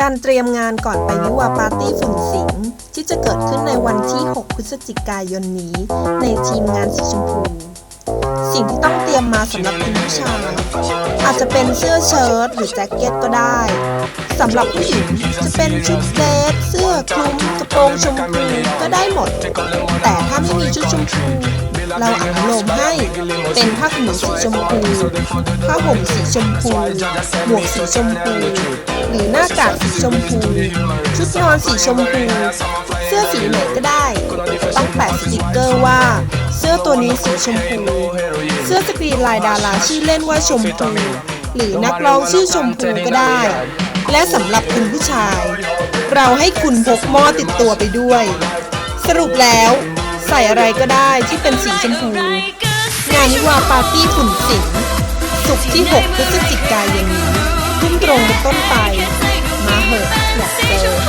การเตรียมงานก่อนไปวิวาปาร์ตี้ฝุ่นสิง ที่จะเกิดขึ้นในวันที่ 6 พฤศจิกายนนี้ ในทีมงานสีชมพู สิ่งที่ต้องเตรียมมาสำหรับคุณผู้ชายอาจจะเป็นเสื้อเชิ้ตหรือแจ็คเก็ตก็ได้สำหรับผู้หญิงจะเป็นชุดเดรสเสื้อคลุมกระโปรงชมพูก็ได้หมด แต่ถ้าไม่มีชุดชมพูเราอนุโลมให้ เป็นผ้าขนหนูสีชมพู ผ้าห่มสีชมพู หมวกสีชมพู หรือหน้ากากสีชมพู ชุดนอนสีชมพู เสื้อสีไหนก็ได้ ต้องแปะสติกเกอร์ว่า เสื้อตัวนี้สีชมพู เสื้อสกรีนลายดาราชื่อเล่นว่าชมพู หรือนักร้องชื่อชมพูก็ได้ และสำหรับคุณผู้ชาย เราให้คุณพกหม้อติดตัวไปด้วย สรุปแล้วใส่อะไรก็ได้ที่เป็นสีชมพู นานิวาปาร์ตี้ขุนสิงสุขที่ 6 พฤศจิกายนนี้ ทุ่มตรงเป็นต้นไป มาเหอะอยากเจอ